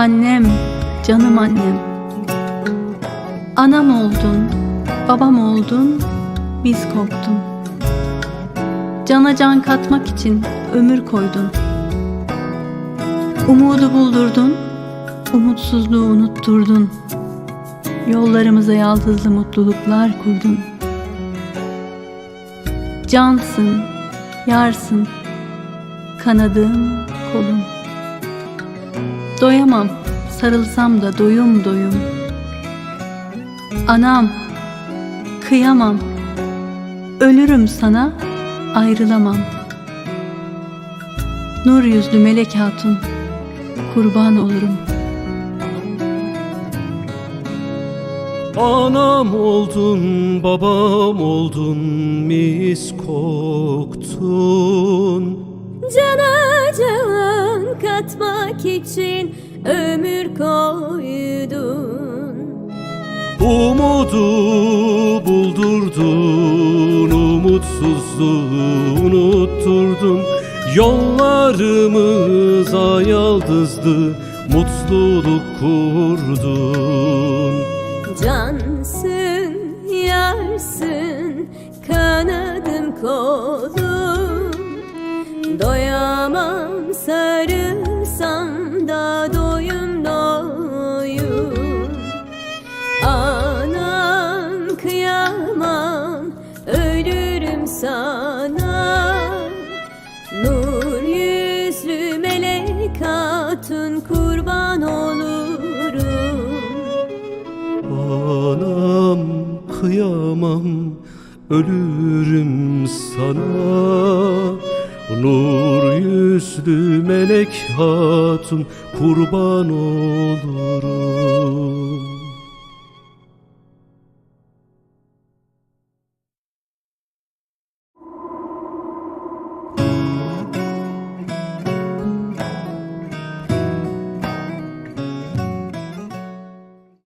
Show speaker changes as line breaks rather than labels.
Annem, canım annem. Anam oldun, babam oldun, biz koptun. Cana can katmak için ömür koydun. Umudu buldurdun, umutsuzluğu unutturdun. Yollarımıza yaldızlı mutluluklar kurdun. Cansın, yarsın, kanadım, kolum. Doyamam, sarılsam da doyum doyum. Anam, kıyamam, ölürüm sana, ayrılamam. Nur yüzlü melek hatun, kurban olurum.
Anam oldun, babam oldun, mis koktun.
Katmak için ömür koydun
Umudu buldurdun, umutsuzluğu unutturdun. Yollarımıza yaldızlı mutluluk kurdun.
Cansın, yarsın, kanadım kolum Doyamam sarılsam sana. Nur yüzlü melek hatun kurban olurum.
Anam kıyamam ölürüm sana. Nur yüzlü melek hatun kurban olurum